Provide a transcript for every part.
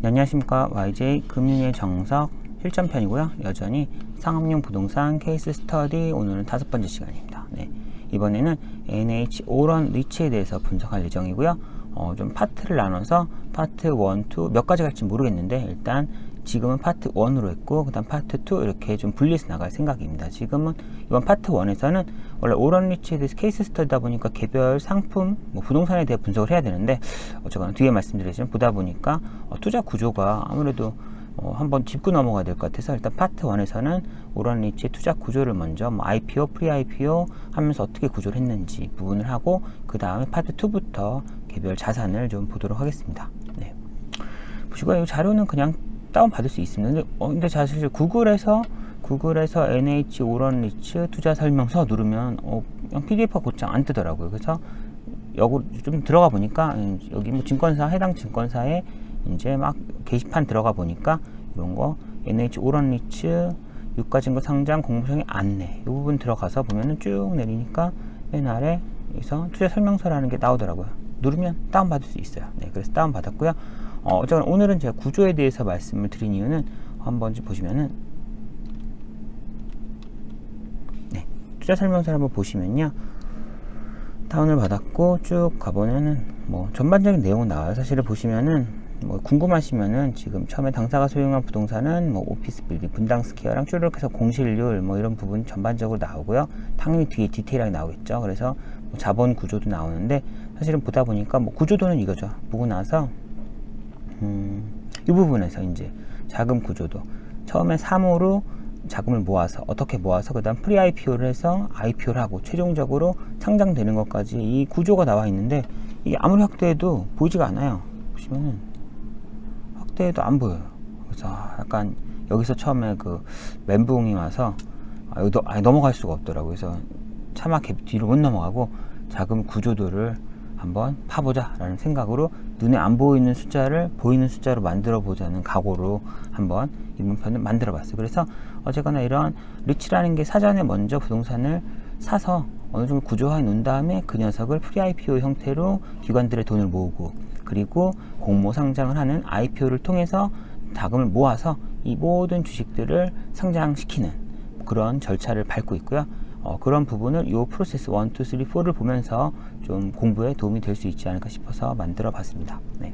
네, 안녕하십니까 YJ 금융의 정석 실전편이고요. 여전히 상업용 부동산 케이스 스터디 오늘은 다섯 번째 시간입니다. 네, 이번에는 NH 오런 리치에 대해서 분석할 예정이고요. 어, 좀 파트를 나눠서 파트 1, 2몇 가지 갈지 모르겠는데 일단 지금은 파트 1으로 했고 그 다음 파트 2 이렇게 좀 분리해서 나갈 생각입니다. 지금은 이번 파트 1에서는 원래 오런 리치에 대해서 케이스 스터디다 보니까 개별 상품 뭐 부동산에 대해 분석을 해야 되는데 어쨌거나 뒤에 말씀드리지만 보다 보니까 어, 투자 구조가 아무래도 어, 한번 짚고 넘어가야 될 것 같아서 일단 파트 1에서는 오런 리치의 투자 구조를 먼저 뭐 IPO, 프리 IPO 하면서 어떻게 구조를 했는지 부분을 하고 그 다음에 파트 2부터 개별 자산을 좀 보도록 하겠습니다. 네. 보시고 이 자료는 그냥 다운 받을 수 있습니다. 근데, 어, 근데 사실 구글에서 구글에서 NH 오런 리츠 투자 설명서 누르면 어, 그냥 PDF가 곧장 안 뜨더라고요. 그래서 여기 좀 들어가 보니까 음, 여기 뭐 증권사 해당 증권사에 이제 막 게시판 들어가 보니까 이런 거 NH 오런 리츠 유가증거 상장 공모성의 안내 이 부분 들어가서 보면은 쭉 내리니까 맨 아래 여기서 투자 설명서라는 게 나오더라고요. 누르면 다운 받을 수 있어요. 네, 그래서 다운 받았고요. 어, 어쨌든 오늘은 제가 구조에 대해서 말씀을 드린 이유는 한번 좀 보시면은 네, 투자 설명서를 한번 보시면요. 다운을 받았고 쭉 가보면은 뭐 전반적인 내용은 나와요. 사실을 보시면은 뭐 궁금하시면은 지금 처음에 당사가 소유한 부동산은 뭐 오피스 빌딩, 분당 스퀘어랑 쭈르륵 해서 공실률 뭐 이런 부분 전반적으로 나오고요. 당연히 뒤에 디테일하게 나오겠죠. 그래서 뭐 자본 구조도 나오는데 사실은 보다 보니까 뭐 구조도는 이거죠. 보고 나서 음, 이 부분에서 이제 자금 구조도 처음에 3호로 자금을 모아서 어떻게 모아서 그다음 프리 IPO를 해서 IPO를 하고 최종적으로 상장되는 것까지 이 구조가 나와 있는데 이게 아무리 확대해도 보이지가 않아요. 보시면은 확대해도 안 보여요. 그래서 약간 여기서 처음에 그 멘붕이 와서 아, 여기 아예 넘어갈 수가 없더라고요. 그래서 차마 갭 뒤로 못 넘어가고 자금 구조도를 한번 파보자 라는 생각으로 눈에 안 보이는 숫자를 보이는 숫자로 만들어 보자는 각오로 한번 이번 편을 만들어 봤어요. 그래서 어쨌거나 이런 리치라는 게 사전에 먼저 부동산을 사서 어느 정도 구조화해 놓은 다음에 그 녀석을 프리 IPO 형태로 기관들의 돈을 모으고 그리고 공모 상장을 하는 IPO를 통해서 자금을 모아서 이 모든 주식들을 상장시키는 그런 절차를 밟고 있고요. 어, 그런 부분을 이 프로세스 1, 2, 3, 4를 보면서 좀 공부에 도움이 될 수 있지 않을까 싶어서 만들어 봤습니다. 네.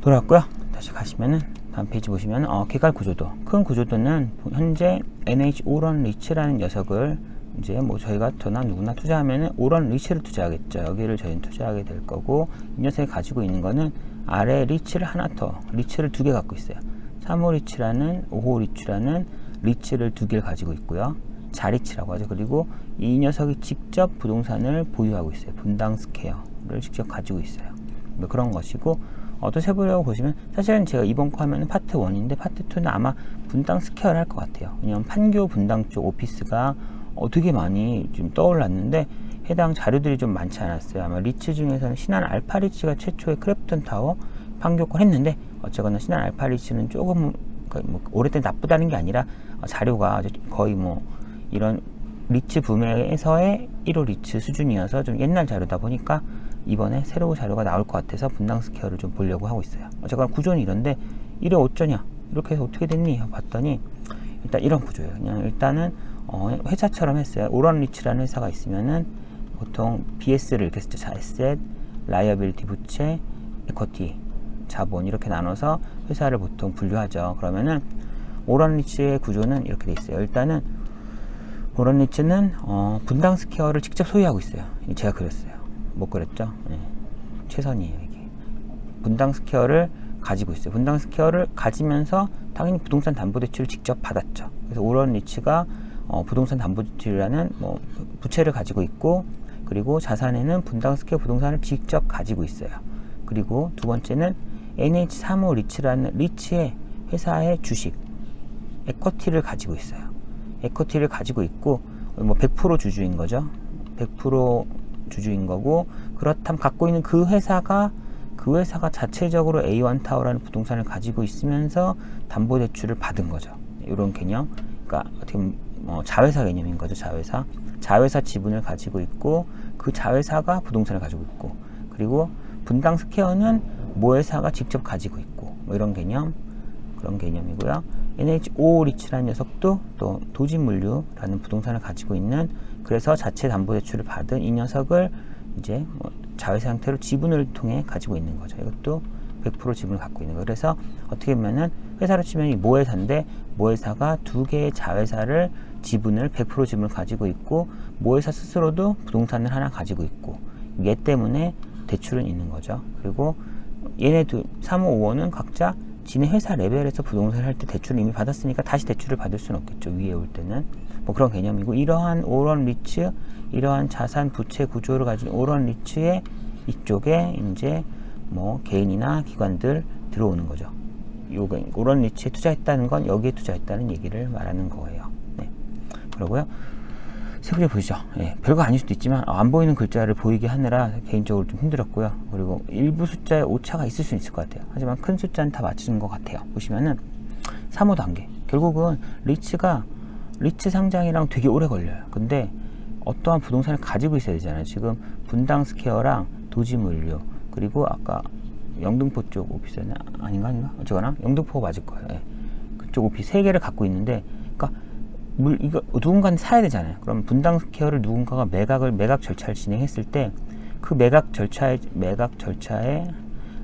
돌아왔고요. 다시 가시면은 다음 페이지 보시면 어, 개괄 구조도 큰 구조도는 현재 NH 오런 리치라는 녀석을 이제 뭐 저희가 저나 누구나 투자하면은 오런 리치를 투자하겠죠. 여기를 저희는 투자하게 될 거고 이 녀석이 가지고 있는 거는 아래 리치를 하나 더 리치를 두 개 갖고 있어요. 3호 리치라는 5호 리치라는 리치를 두 개를 가지고 있고요. 자리치라고 하죠. 그리고 이 녀석이 직접 부동산을 보유하고 있어요. 분당 스퀘어를 직접 가지고 있어요. 뭐 그런 것이고 어, 또 세부라고 보시면 사실은 제가 이번 거 하면은 파트 1인데 파트 2는 아마 분당 스퀘어를 할 것 같아요. 왜냐면 판교 분당 쪽 오피스가 어, 되게 많이 좀 떠올랐는데 해당 자료들이 좀 많지 않았어요. 아마 리츠 중에서는 신한 알파 리츠가 최초의 크래프턴 타워 판교권 했는데 어쨌거나 신한 알파 리츠는 조금 그뭐 오래된 나쁘다는 게 아니라 어, 자료가 거의 뭐 이런 리츠 붐에서의 1호 리츠 수준이어서 좀 옛날 자료다 보니까 이번에 새로운 자료가 나올 것 같아서 분당 스퀘어를 좀 보려고 하고 있어요. 어쨌거나 구조는 이런데 이래 어쩌냐 이렇게 해서 어떻게 됐니 봤더니 일단 이런 구조예요. 그냥 일단은 어, 회사처럼 했어요. 오런 리츠라는 회사가 있으면은 보통 BS를 이렇게 쓰죠. 자, 에셋, 라이어빌티 부채, 에쿼티, 자본 이렇게 나눠서 회사를 보통 분류하죠. 그러면은 오런 리츠의 구조는 이렇게 돼 있어요. 일단은 오런 리츠는 어, 분당 스퀘어를 직접 소유하고 있어요. 제가 그렸어요. 못 그랬죠? 네. 최선이에요 이게. 분당 스퀘어를 가지고 있어요. 분당 스퀘어를 가지면서 당연히 부동산 담보 대출을 직접 받았죠. 그래서 오런 리츠가 어, 부동산 담보 대출이라는 뭐 부채를 가지고 있고 그리고 자산에는 분당 스퀘어 부동산을 직접 가지고 있어요. 그리고 두 번째는 NH3호 리츠라는 리츠의 회사의 주식 에쿼티를 가지고 있어요. 에쿼티를 가지고 있고 뭐 100% 주주인 거죠. 100% 주주인 거고 그렇다면 갖고 있는 그 회사가 그 회사가 자체적으로 A1 타워라는 부동산을 가지고 있으면서 담보 대출을 받은 거죠. 이런 개념. 그러니까 어떻게 어, 자회사 개념인 거죠. 자회사. 자회사 지분을 가지고 있고 그 자회사가 부동산을 가지고 있고 그리고 분당 스퀘어는 모회사가 직접 가지고 있고 뭐 이런 개념 그런 개념이고요. NH5 리츠라는 녀석도 또 도지물류라는 부동산을 가지고 있는 그래서 자체 담보대출을 받은 이 녀석을 이제 뭐 자회사 형태로 지분을 통해 가지고 있는 거죠. 이것도 100% 지분을 갖고 있는 거. 그래서 어떻게 보면은 회사로 치면 이 모회사인데 모회사가 두 개의 자회사를 지분을 100% 지분을 가지고 있고 모회사 스스로도 부동산을 하나 가지고 있고 얘 때문에 대출은 있는 거죠. 그리고 얘네 두 3호 5호는 각자 지네 회사 레벨에서 부동산을 할때 대출을 이미 받았으니까 다시 대출을 받을 수는 없겠죠. 위에 올 때는 뭐 그런 개념이고 이러한 오런 리츠 이러한 자산 부채 구조를 가진 오런 리츠의 이쪽에 이제 뭐 개인이나 기관들 들어오는 거죠. 요거 오런 리츠에 투자했다는 건 여기에 투자했다는 얘기를 말하는 거예요. 네. 그러고요. 세 번째 보시죠. 예, 별거 아닐 수도 있지만 어, 안 보이는 글자를 보이게 하느라 개인적으로 좀 힘들었고요. 그리고 일부 숫자에 오차가 있을 수 있을 것 같아요. 하지만 큰 숫자는 다 맞추는 것 같아요. 보시면은 3호 단계. 결국은 리츠가 리츠 상장이랑 되게 오래 걸려요. 근데 어떠한 부동산을 가지고 있어야 되잖아요. 지금 분당 스퀘어랑 도지물류 그리고 아까 영등포 쪽 오피스는 아닌가 아닌가 어쩌거나 영등포 맞을 거예요. 예. 그쪽 오피스 세 개를 갖고 있는데 그러니까 물 이거 누군가는 사야 되잖아요. 그럼 분당 스퀘어를 누군가가 매각을 매각 절차를 진행했을 때 그 매각 절차에 매각 절차에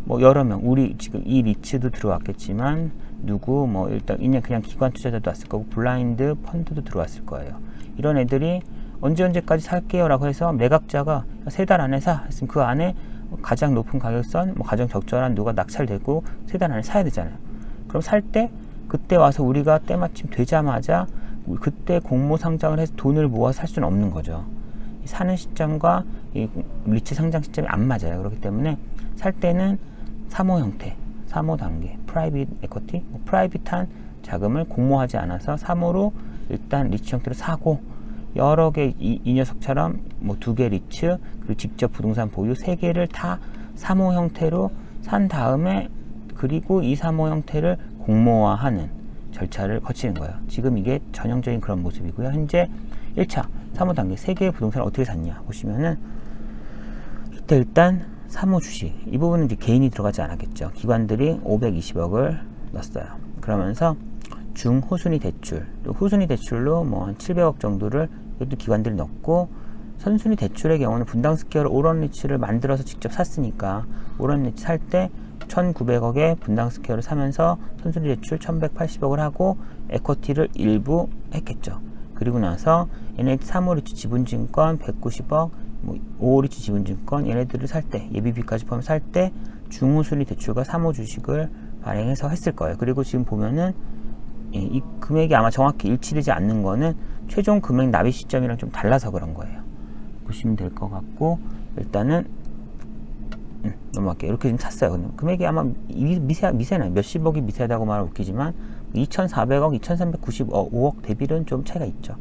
뭐 여러 명 우리 지금 이 리츠도 들어왔겠지만 누구 뭐 일단 그냥 그냥 기관 투자자도 왔을 거고 블라인드 펀드도 들어왔을 거예요. 이런 애들이 언제 언제까지 살게요라고 해서 매각자가 세 달 안에 사 했으면 그 안에 가장 높은 가격선 뭐 가장 적절한 누가 낙찰되고 세 달 안에 사야 되잖아요. 그럼 살 때 그때 와서 우리가 때마침 되자마자 그때 공모 상장을 해서 돈을 모아 살 수는 없는 거죠. 이 사는 시점과 이 리츠 상장 시점이 안 맞아요. 그렇기 때문에 살 때는 3호 형태, 3호 단계, 프라이빗 에쿼티, 뭐 프라이빗한 자금을 공모하지 않아서 3호로 일단 리츠 형태로 사고 여러 개 이 녀석처럼 뭐 두 개 리츠 그리고 직접 부동산 보유 세 개를 다 3호 형태로 산 다음에 그리고 이 3호 형태를 공모화하는 절차를 거치는 거예요. 지금 이게 전형적인 그런 모습이고요. 현재 1차 3호 단계 세 개의 부동산을 어떻게 샀냐 보시면은 이때 일단 3호 주식 이 부분은 이제 개인이 들어가지 않았겠죠. 기관들이 520억을 넣었어요. 그러면서 중후순위 대출 또 후순위 대출로 뭐 한 700억 정도를 이것도 기관들이 넣고 선순위 대출의 경우는 분당 스퀘어 오런 리츠를 만들어서 직접 샀으니까 오런 리츠 살 때 1,900억에 분당 스퀘어를 사면서 선순위 대출 1,180억을 하고 에쿼티를 일부 했겠죠. 그리고 나서 NH 3호 리츠 지분증권 190억, 뭐 5호 리츠 지분증권 얘네들을 살 때 예비비까지 포함 살 때 중후순위 대출과 3호 주식을 발행해서 했을 거예요. 그리고 지금 보면은 예, 이 금액이 아마 정확히 일치되지 않는 거는 최종 금액 납입 시점이랑 좀 달라서 그런 거예요. 보시면 될 것 같고 일단은 음, 넘어갈게요. 이렇게 좀 샀어요. 근데 금액이 아마 미- 미세 미세나 몇십억이 미세하다고 말하면 웃기지만 2,400억, 2,395억 대비는 좀 차이가 있죠.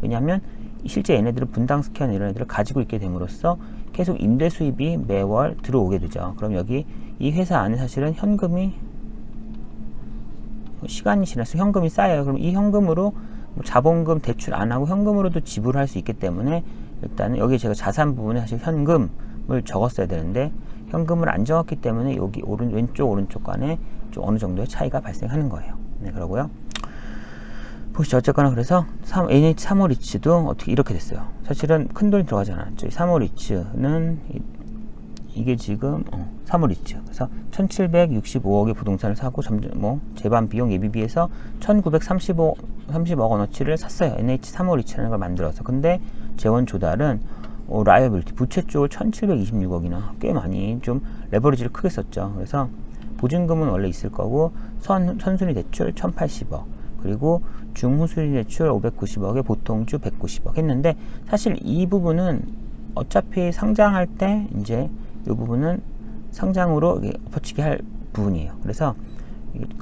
왜냐하면 실제 얘네들은 분당 스캔 이런 애들을 가지고 있게 됨으로써 계속 임대 수입이 매월 들어오게 되죠. 그럼 여기 이 회사 안에 사실은 현금이 시간이 지나서 현금이 쌓여요. 그럼 이 현금으로 뭐 자본금 대출 안 하고 현금으로도 지불을 할수 있기 때문에 일단은 여기 제가 자산 부분에 사실 현금을 적었어야 되는데 현금을 안 적었기 때문에 여기 오른 왼쪽 오른쪽 간에 좀 어느 정도의 차이가 발생하는 거예요. 네, 그러고요. 보시죠. 어쨌거나 그래서 3, NH 3호 리츠도 어떻게 이렇게 됐어요. 사실은 큰 돈이 들어가지 않았죠. 3호 리츠는 이, 이게 지금 어, 3월 있죠. 그래서 1,765억의 부동산을 사고 점점 뭐 재반 비용 예비비에서 1,935 30억 원어치를 샀어요. NH 3월 이치라는 걸 만들어서. 근데 재원 조달은 어, 라이어빌티 부채 쪽을 1,726억이나 꽤 많이 좀 레버리지를 크게 썼죠. 그래서 보증금은 원래 있을 거고 선 선순위 대출 1,080억 그리고 중후순위 대출 590억에 보통주 190억 했는데 사실 이 부분은 어차피 상장할 때 이제 이 부분은 상장으로 이게 엎어치기 할 부분이에요. 그래서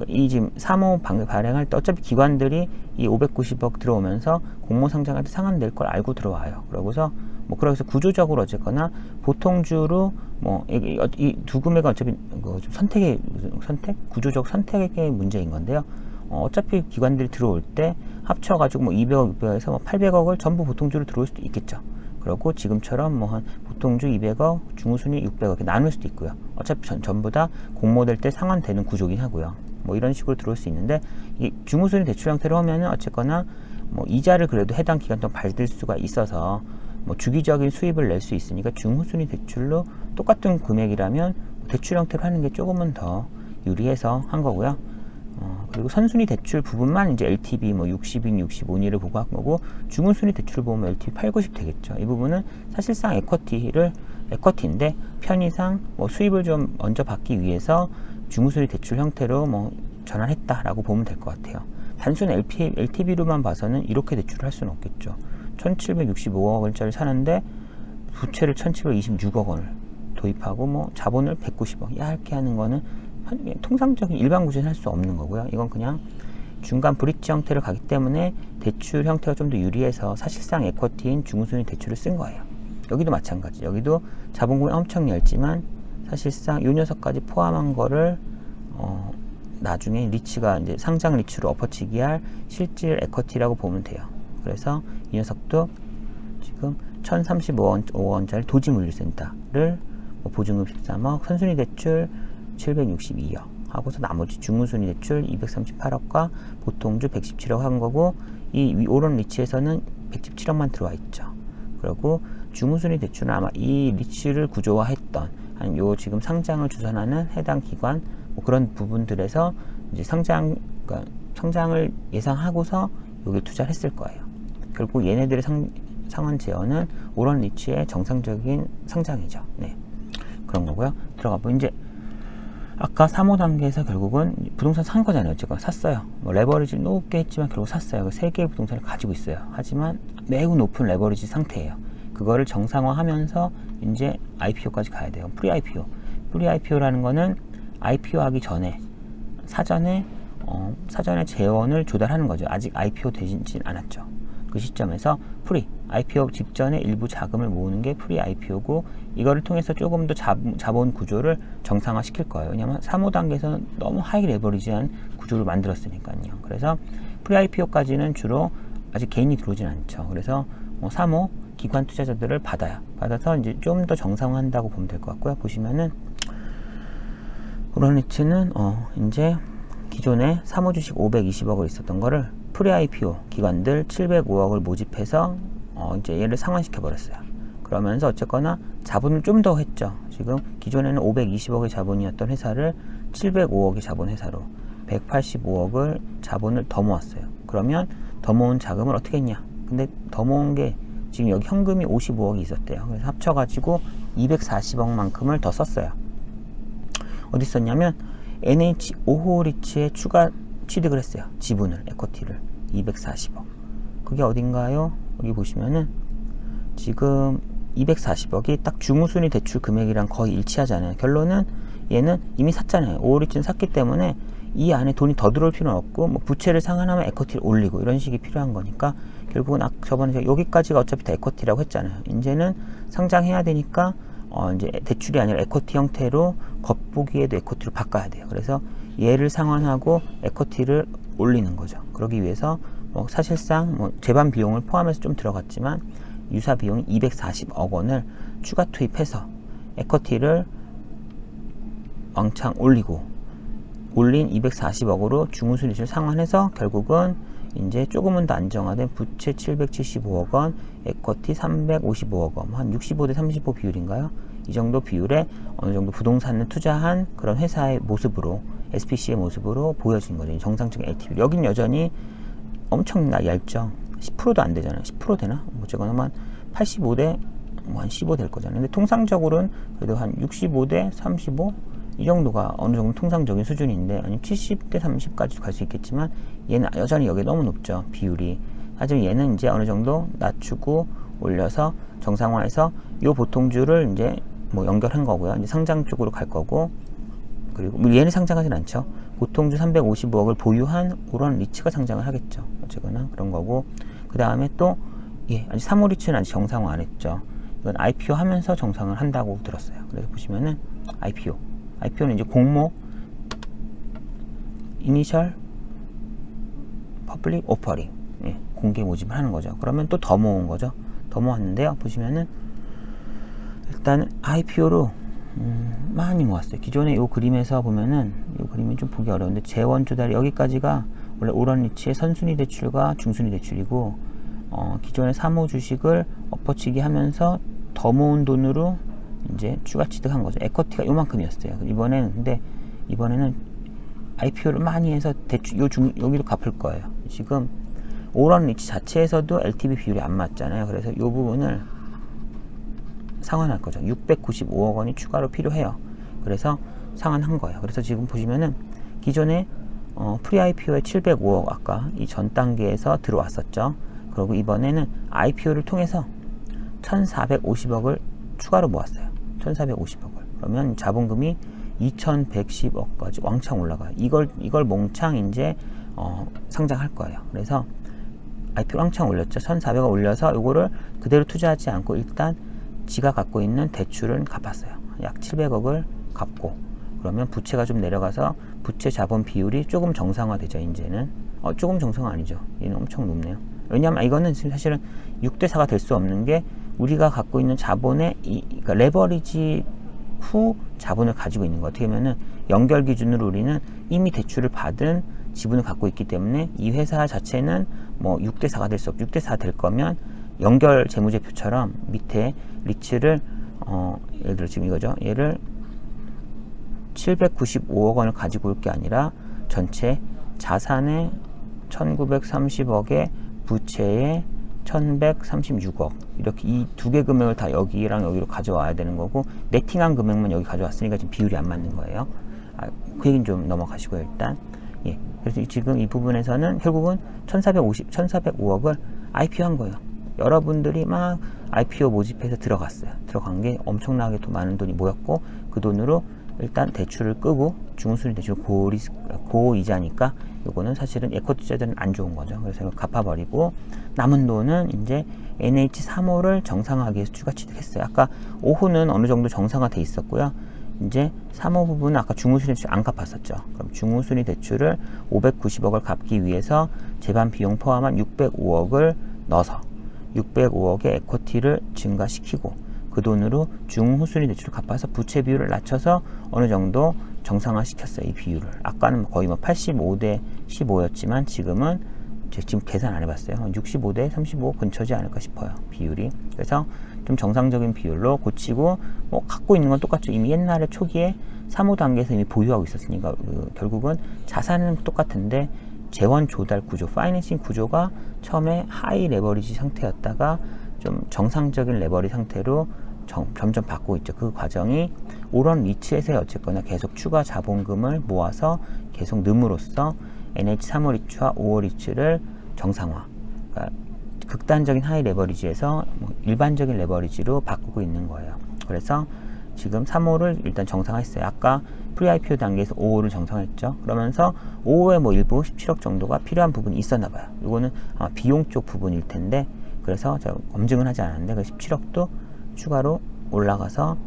이 지금 3호 방 발행할 때 어차피 기관들이 이 590억 들어오면서 공모 상장할 때 상환될 걸 알고 들어와요. 그러고서 뭐 그래서 구조적으로 어쨌거나 보통주로 뭐이두 금액은 어차피 그좀 선택의 선택 구조적 선택의 문제인 건데요. 어, 어차피 기관들이 들어올 때 합쳐가지고 뭐 200억, 600억에서 뭐 800억을 전부 보통주로 들어올 수도 있겠죠. 그리고 지금처럼 뭐 한 보통주 200억, 중우순위 600억 이렇게 나눌 수도 있고요. 어차피 전, 전부 다 공모될 때 상환되는 구조긴 하고요. 뭐 이런 식으로 들어올 수 있는데 이 중우순위 대출 형태로 하면은 어쨌거나 뭐 이자를 그래도 해당 기간 동안 받을 수가 있어서 뭐 주기적인 수입을 낼 수 있으니까 중후순위 대출로 똑같은 금액이라면 대출 형태로 하는 게 조금은 더 유리해서 한 거고요. 어, 그리고 선순위 대출 부분만 이제 LTV 뭐 60인, 65인을 보고 한 거고 중후순위 대출을 보면 LTV 8, 90 되겠죠. 이 부분은 사실상 에쿼티를 에쿼티인데 편의상 뭐 수입을 좀 먼저 받기 위해서 중후순위 대출 형태로 뭐 전환했다라고 보면 될 것 같아요. 단순 LP, LTV로만 봐서는 이렇게 대출을 할 수는 없겠죠. 1765억 원짜리 사는데 부채를 1726억 원을 도입하고 뭐 자본을 190억 얇게 하는 거는 한- 통상적인 일반 구조는 할 수 없는 거고요. 이건 그냥 중간 브릿지 형태를 가기 때문에 대출 형태가 좀 더 유리해서 사실상 에쿼티인 중순위 대출을 쓴 거예요. 여기도 마찬가지. 여기도 자본금이 엄청 얇지만 사실상 요 녀석까지 포함한 거를 어, 나중에 리치가 이제 상장 리치로 엎어치기 할 실질 에쿼티라고 보면 돼요. 그래서 이 녀석도 지금 1035원, 5원짜리 도지물류센터를 뭐 보증금 13억, 선순위 대출 762억 하고서 나머지 중무순위 대출 238억과 보통주 117억 한 거고 이 위- 오른 리치에서는 117억만 들어와 있죠. 그리고 중무순위 대출은 아마 이 리치를 구조화했던 아니면 요 지금 상장을 주선하는 해당 기관 뭐 그런 부분들에서 이제 상장 그러니까 상장을 예상하고서 여기 투자를 했을 거예요. 결국 얘네들의 상, 상환 제어는 오런 리치의 정상적인 상장이죠. 네. 그런 거고요. 들어가 보면 이제 아까 3호 단계에서 결국은 부동산 산 거잖아요. 어쨌건 샀어요. 뭐 레버리지 높게 했지만 결국 샀어요. 세 개의 부동산을 가지고 있어요. 하지만 매우 높은 레버리지 상태예요. 그거를 정상화하면서 이제 IPO까지 가야 돼요. 프리 IPO. 프리 IPO라는 거는 IPO 하기 전에 사전에 어, 사전에 재원을 조달하는 거죠. 아직 IPO 되진 않았죠. 그 시점에서 프리 IPO 직전에 일부 자금을 모으는 게 프리 IPO고 이거를 통해서 조금 더 자, 자본 구조를 정상화 시킬 거예요. 왜냐하면 3호 단계에서는 너무 하이 레버리지한 구조를 만들었으니까요. 그래서 프리 IPO까지는 주로 아직 개인이 들어오진 않죠. 그래서 뭐 3호 기관 투자자들을 받아요. 받아서 이제 좀 더 정상화한다고 보면 될 것 같고요. 보시면은 오런리츠는 어 이제 기존에 사모 주식 520억을 있었던 거를 프리 IPO 기관들 705억을 모집해서 어 이제 얘를 상환시켜 버렸어요. 그러면서 어쨌거나 자본을 좀 더 했죠. 지금 기존에는 520억의 자본이었던 회사를 705억의 자본 회사로 185억을 자본을 더 모았어요. 그러면 더 모은 자금을 어떻게 했냐? 근데 더 모은 게 지금 여기 현금이 55억이 있었대요. 그래서 합쳐가지고 240억만큼을 더 썼어요. 어디 썼냐면 NH 5호 리츠에 추가 취득을 했어요. 지분을 에쿼티를 240억. 그게 어딘가요? 여기 보시면은 지금 240억이 딱 중우순위 대출 금액이랑 거의 일치하잖아요. 결론은 얘는 이미 샀잖아요. 5호 리츠는 샀기 때문에 이 안에 돈이 더 들어올 필요는 없고 뭐 부채를 상환하면 에쿼티를 올리고 이런 식이 필요한 거니까 결국은 아, 저번에 제가 여기까지가 어차피 다 에쿼티라고 했잖아요. 이제는 상장해야 되니까 어 이제 대출이 아니라 에쿼티 형태로 겉보기에도 에쿼티로 바꿔야 돼요. 그래서 얘를 상환하고 에쿼티를 올리는 거죠. 그러기 위해서 뭐 사실상 뭐 재반 비용을 포함해서 좀 들어갔지만 유사 비용이 240억 원을 추가 투입해서 에쿼티를 왕창 올리고 올린 240억으로 중우수리를 상환해서 결국은 이제 조금은 더 안정화된 부채 775억 원, 에쿼티 355억 원, 한 65대 35 비율인가요? 이 정도 비율에 어느 정도 부동산을 투자한 그런 회사의 모습으로 SPC의 모습으로 보여진 거죠. 정상적인 LTV. 여긴 여전히 엄청나 얇죠. 10%도 안 되잖아요. 10% 되나? 뭐 어쨌거나 한 85대 뭐 한 15 될 거잖아요. 근데 통상적으로는 그래도 한 65대 35 이 정도가 어느 정도 통상적인 수준인데 아니면 70대 30까지도 갈 수 있겠지만 얘는 여전히 여기 너무 높죠 비율이 하지만 얘는 이제 어느 정도 낮추고 올려서 정상화해서 요 보통주를 이제 뭐 연결한 거고요 이제 상장 쪽으로 갈 거고 그리고 뭐 얘는 상장하진 않죠 보통주 355억을 보유한 오런 리츠가 상장을 하겠죠 어쨌거나 그런 거고 그 다음에 또 예, 아직 3호 리츠는 아직 정상화 안 했죠 이건 IPO 하면서 정상을 한다고 들었어요 그래서 보시면은 IPO IPO는 이제 공모 이니셜 퍼블릭 오퍼링 예, 공개 모집을 하는 거죠. 그러면 또 더 모은 거죠. 더 모았는데요. 보시면은 일단 IPO로 음, 많이 모았어요. 기존에 이 그림에서 보면은 이 그림이 좀 보기 어려운데 재원 조달이 여기까지가 원래 오런 리치의 선순위 대출과 중순위 대출이고 어, 기존의 사모 주식을 엎어치기 하면서 더 모은 돈으로 이제 추가 취득한 거죠. 에쿼티가 요만큼이었어요. 이번에는 근데 이번에는 IPO를 많이 해서 대출 요 중, 여기도 갚을 거예요. 지금 오런 리치 자체에서도 LTV 비율이 안 맞잖아요. 그래서 이 부분을 상환할 거죠. 695억 원이 추가로 필요해요. 그래서 상환한 거예요. 그래서 지금 보시면은 기존에 어, 프리 IPO에 705억 아까 이 전 단계에서 들어왔었죠. 그리고 이번에는 IPO를 통해서 1,450억을 추가로 모았어요. 1,450억을. 그러면 자본금이 2,110억까지 왕창 올라가요. 이걸 이걸 몽창 이제 어, 상장할 거예요. 그래서 IPO 왕창 올렸죠. 1,400억 올려서 이거를 그대로 투자하지 않고 일단 지가 갖고 있는 대출은 갚았어요. 약 700억을 갚고 그러면 부채가 좀 내려가서 부채 자본 비율이 조금 정상화되죠. 이제는 어, 조금 정상화 아니죠. 얘는 엄청 높네요. 왜냐하면 이거는 사실은 6대 4가 될 수 없는 게 우리가 갖고 있는 자본의 이 그러니까 레버리지 후 자본을 가지고 있는 거 어떻게 보면은 연결 기준으로 우리는 이미 대출을 받은 지분을 갖고 있기 때문에 이 회사 자체는 뭐 6대 4가 될 수 없고 6대 4 될 거면 연결 재무제표처럼 밑에 리츠를 어 예를 들어 지금 이거죠. 얘를 795억 원을 가지고 올 게 아니라 전체 자산의 1930억에 부채의 1136억 이렇게 이 두 개 금액을 다 여기랑 여기로 가져와야 되는 거고 네팅한 금액만 여기 가져왔으니까 지금 비율이 안 맞는 거예요. 아, 그 얘기는 좀 넘어가시고요 일단. 예. 그래서 지금 이 부분에서는 결국은 1450, 1405억을 IPO 한 거예요. 여러분들이 막 IPO 모집해서 들어갔어요. 들어간 게 엄청나게 또 많은 돈이 모였고 그 돈으로 일단 대출을 끄고 중순위 대출 고리스 고이자니까 요거는 사실은 에코투자들은 안 좋은 거죠. 그래서 이거 갚아버리고 남은 돈은 이제 NH 3호를 정상화하기 위해서 추가 취득했어요. 아까 5호는 어느 정도 정상화돼 있었고요. 이제 3호 부분은 아까 중후순위 대출 안 갚았었죠. 그럼 중후순위 대출을 590억을 갚기 위해서 재반 비용 포함한 605억을 넣어서 605억의 에쿼티를 증가시키고 그 돈으로 중후순위 대출을 갚아서 부채 비율을 낮춰서 어느 정도 정상화 시켰어요. 이 비율을. 아까는 거의 뭐 85대 15였지만 지금은 제가 지금 계산 안 해봤어요. 65대 35 근처지 않을까 싶어요. 비율이. 그래서 좀 정상적인 비율로 고치고 뭐 갖고 있는 건 똑같죠. 이미 옛날에 초기에 3호 단계에서 이미 보유하고 있었으니까 그 결국은 자산은 똑같은데 재원 조달 구조, 파이낸싱 구조가 처음에 하이 레버리지 상태였다가 좀 정상적인 레버리 상태로 정, 점점 바꾸고 있죠. 그 과정이 오런 리츠에서 어쨌거나 계속 추가 자본금을 모아서 계속 넣음으로써 NH 3호 리츠와 5호 리츠를 정상화, 그러니까 극단적인 하이 레버리지에서 뭐 일반적인 레버리지로 바꾸고 있는 거예요. 그래서 지금 3호를 일단 정상화했어요. 아까 프리 IPO 단계에서 5호를 정상화했죠. 그러면서 5호에 뭐 일부 17억 정도가 필요한 부분이 있었나 봐요. 이거는 아마 비용 쪽 부분일 텐데 그래서 제가 검증은 하지 않았는데 그 17억도 추가로 올라가서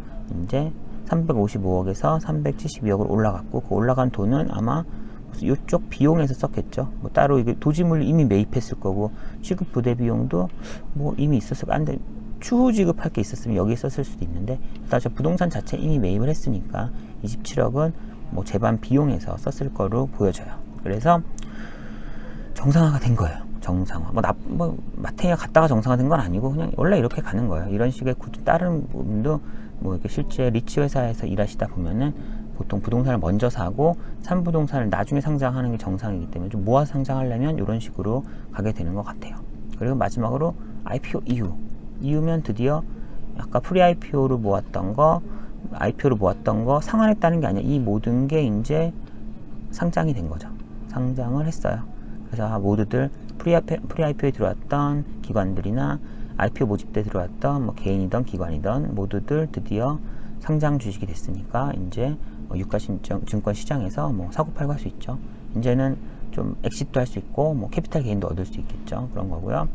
이제 355억에서 372억으로 올라갔고 그 올라간 돈은 아마 이쪽 비용에서 썼겠죠. 뭐 따로 이게 도지물 이미 매입했을 거고 취급 부대 비용도 뭐 이미 있었을 안데 추후 지급할 게 있었으면 여기에 썼을 수도 있는데 일단 저 부동산 자체 이미 매입을 했으니까 27억은 뭐 재반 비용에서 썼을 거로 보여져요. 그래서 정상화가 된 거예요. 정상화. 뭐, 나, 뭐, 마탱이가 갔다가 정상화된 건 아니고, 그냥 원래 이렇게 가는 거예요. 이런 식의 구, 다른 부분도 뭐, 이렇게 실제 리츠 회사에서 일하시다 보면은 보통 부동산을 먼저 사고, 산부동산을 나중에 상장하는 게 정상이기 때문에 좀 모아서 상장하려면 이런 식으로 가게 되는 것 같아요. 그리고 마지막으로 IPO 이후. 이후면 드디어 아까 프리 IPO로 모았던 거, IPO로 모았던 거 상환했다는 게 아니라 이 모든 게 이제 상장이 된 거죠. 상장을 했어요. 그래서 모두들 프리, 프리 IPO에 들어왔던 기관들이나 IPO 모집 때 들어왔던 뭐 개인이든 기관이든 모두들 드디어 상장 주식이 됐으니까 이제 뭐 유가 증권 시장에서 뭐 사고 팔고 할 수 있죠. 이제는 좀 엑시트도 할 수 있고 뭐 캐피탈 게인도 얻을 수 있겠죠. 그런 거고요.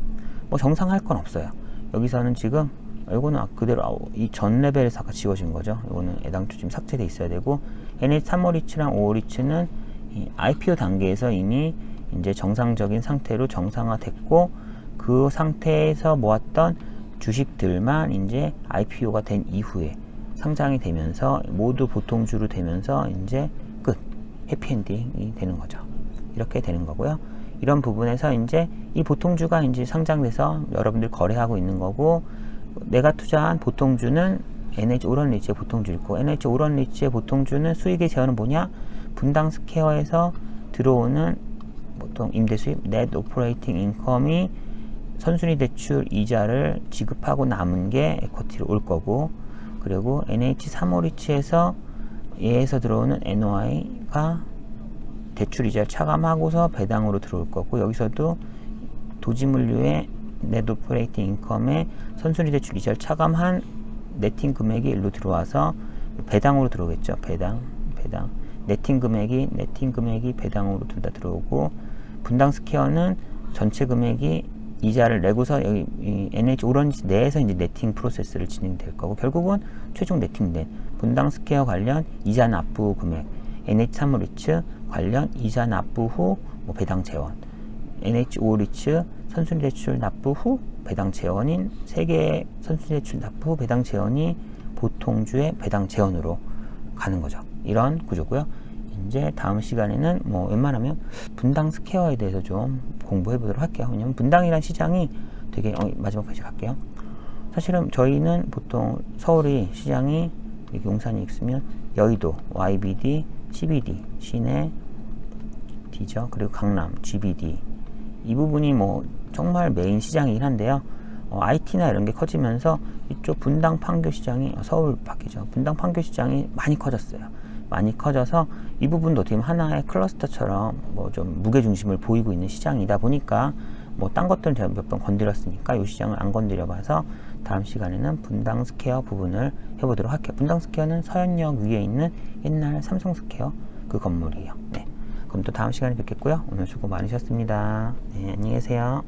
뭐 정상할 건 없어요. 여기서는 지금 이거는 그대로 이 전 레벨에서 아까 지워진 거죠. 이거는 애당초 지금 삭제돼 있어야 되고 NH 3호 리츠랑 5호 리츠는 이 IPO 단계에서 이미 이제 정상적인 상태로 정상화됐고 그 상태에서 모았던 주식들만 이제 IPO가 된 이후에 상장이 되면서 모두 보통주로 되면서 이제 끝 해피엔딩이 되는 거죠. 이렇게 되는 거고요. 이런 부분에서 이제 이 보통주가 이제 상장돼서 여러분들 거래하고 있는 거고 내가 투자한 보통주는 NH 오런리츠의 보통주일 거 NH 오런리츠의 보통주는 수익의 제어는 뭐냐? 분당 스퀘어에서 들어오는 보통 임대 수입 넷 오퍼레이팅 인컴이 선순위 대출 이자를 지급하고 남은 게 에쿼티로 올 거고 그리고 NH 사모리츠에서 얘에서 들어오는 NOI가 대출 이자를 차감하고서 배당으로 들어올 거고 여기서도 도지물류의 넷 오퍼레이팅 인컴에 선순위 대출 이자를 차감한 네팅 금액이 일로 들어와서 배당으로 들어오겠죠. 배당, 배당. 네팅 금액이 네팅 금액이 배당으로 둘 다 들어오고 분당 스퀘어는 전체 금액이 이자를 내고서 여기 이 NH 오런지 내에서 이제 네팅 프로세스를 진행될 거고 결국은 최종 네팅된 분당 스퀘어 관련 이자 납부 금액, NH 사무리츠 관련 이자 납부 후 뭐 배당 재원, NH 오리츠 선순위 대출 납부 후 배당 재원인 세 개의 선순위 대출 납부 후 배당 재원이 보통주의 배당 재원으로 가는 거죠. 이런 구조고요. 이제 다음 시간에는 뭐 웬만하면 분당 스퀘어에 대해서 좀 공부해 보도록 할게요. 왜냐면 분당이란 시장이 되게 어, 마지막 페이지 갈게요. 사실은 저희는 보통 서울이 시장이 용산이 있으면 여의도, YBD, CBD, 시내, D죠. 그리고 강남, GBD 이 부분이 뭐 정말 메인 시장이긴 한데요. 어, IT나 이런 게 커지면서 이쪽 분당 판교 시장이 어, 서울 밖이죠. 분당 판교 시장이 많이 커졌어요. 많이 커져서 이 부분도 보면 하나의 클러스터처럼 뭐 좀 무게 중심을 보이고 있는 시장이다 보니까 뭐 딴 것들은 제가 몇 번 건드렸으니까 이 시장을 안 건드려 봐서 다음 시간에는 분당 스퀘어 부분을 해보도록 할게요. 분당 스퀘어는 서현역 위에 있는 옛날 삼성 스퀘어 그 건물이에요. 네. 그럼 또 다음 시간에 뵙겠고요. 오늘 수고 많으셨습니다. 네, 안녕히 계세요.